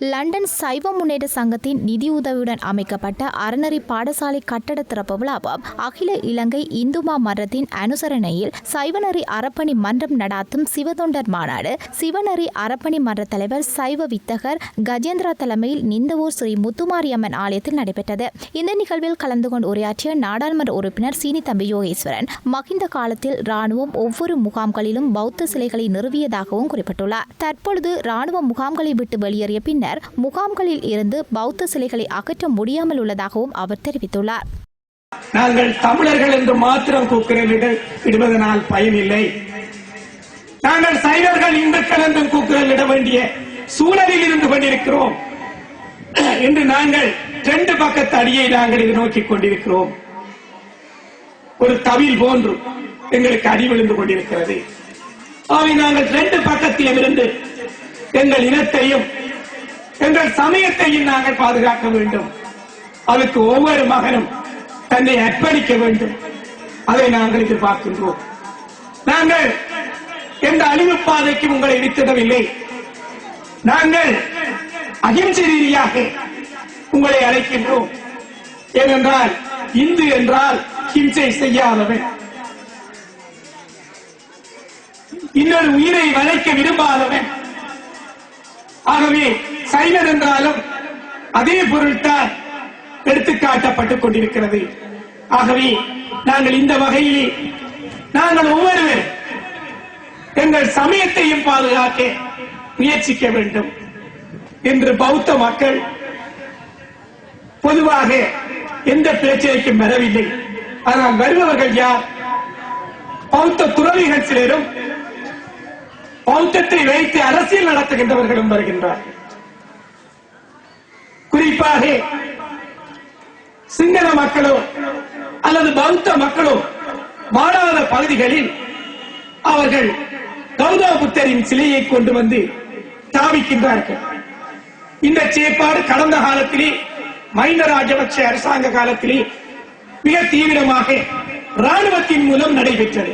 London சைவ முன்னேற்ற சங்கத்தின் நிதியுதவியுடன் அமைக்கப்பட்ட அறநெறி பாடசாலை கட்டட திறப்பு விழாவும் அகில இலங்கை இந்துமா மன்றத்தின் அனுசரணையில் சைவநெறி அறப்பணி மன்றம் நடாத்தும் சிவதொண்டர் மாநாடு. சிவநெறி அறப்பணி மன்ற தலைவர் சைவ வித்தகர் கஜேந்திரா தலைமையில் நிந்தவூர் ஸ்ரீ முத்துமாரியம்மன் ஆலயத்தில் நடைபெற்றது. இந்த நிகழ்வில் கலந்து கொண்டு உரையாற்றிய நாடாளுமன்ற உறுப்பினர் சீனி தம்பி யோகேஸ்வரன் மகிந்த காலத்தில் ராணுவம் ஒவ்வொரு முகாம்களிலும் பௌத்த சிலைகளை நிறுவியதாகவும் குறிப்பிட்டுள்ளார். தற்பொழுது ராணுவ முகாம்களை விட்டு வெளியேறிய பின்னர் பின்னர் முகாம்களில் இருந்து பௌத்த சிலைகளை அகற்ற முடியாமல் உள்ளதாகவும் அவர் தெரிவித்துள்ளார். நாங்கள் தமிழர்கள் என்று மாத்திரம் கூக்குரல் இடுவதனால் பயனில்லை. நாங்கள் சைவர்கள் இந்துக்கள் என்றும் இட வேண்டிய சூழலில் இருந்து கொண்டிருக்கிறோம். என்று நாங்கள் ரெண்டு பக்கத்து அடியை நாங்கள் இது நோக்கிக் கொண்டிருக்கிறோம். ஒரு தவில் போன்று எங்களுக்கு அடி விழுந்து கொண்டிருக்கிறது. ஆகவே நாங்கள் ரெண்டு பக்கத்திலும் இருந்து எங்கள் இனத்தையும் எங்கள் சமயத்தையும் நாங்கள் பாதுகாக்க வேண்டும். அதுக்கு ஒவ்வொரு மகனும் தன்னை அர்ப்பணிக்க வேண்டும். அதை நாங்கள் எதிர்பார்க்கின்றோம். நாங்கள் எந்த அழிவு பாதைக்கும் உங்களை இடித்திடவில்லை நாங்கள் அகிம்சை ரீதியாக உங்களை அழைக்கின்றோம். ஏனென்றால் இந்து என்றால் ஹிம்சை செய்யாதவன். இன்னொரு உயிரை வளைக்க விரும்பாதவன். ஆகவே சைனர் என்றாலும் அதே பொருள்தான் எடுத்துக்காட்டப்பட்டுக் கொண்டிருக்கிறது. ஆகவே நாங்கள் இந்த வகையிலே நாங்கள் ஒவ்வொருவர் எங்கள் சமயத்தையும் பாதுகாக்க முயற்சிக்க வேண்டும் என்று பௌத்த மக்கள் பொதுவாக எந்த பிரச்சனைக்கும் வரவில்லை. ஆனால் வருபவர்கள் யார்? பௌத்த துறவிகள் சிலரும் பௌத்தத்தை வைத்து அரசியல் நடத்துகின்றவர்களும் வருகின்றார்கள். குறிப்பாக சிங்கள மக்களோ அல்லது பௌத்த மக்களோ வாழாத பகுதிகளில் அவர்கள் கௌதம புத்தரின் சிலையை கொண்டு வந்து தாவிக்கின்றார்கள் இந்த செயற்பாடு கடந்த காலத்திலே மைந்த ராஜபக்ஷ அரசாங்க காலத்திலே மிக தீவிரமாக ராணுவத்தின் மூலம் நடைபெற்றது.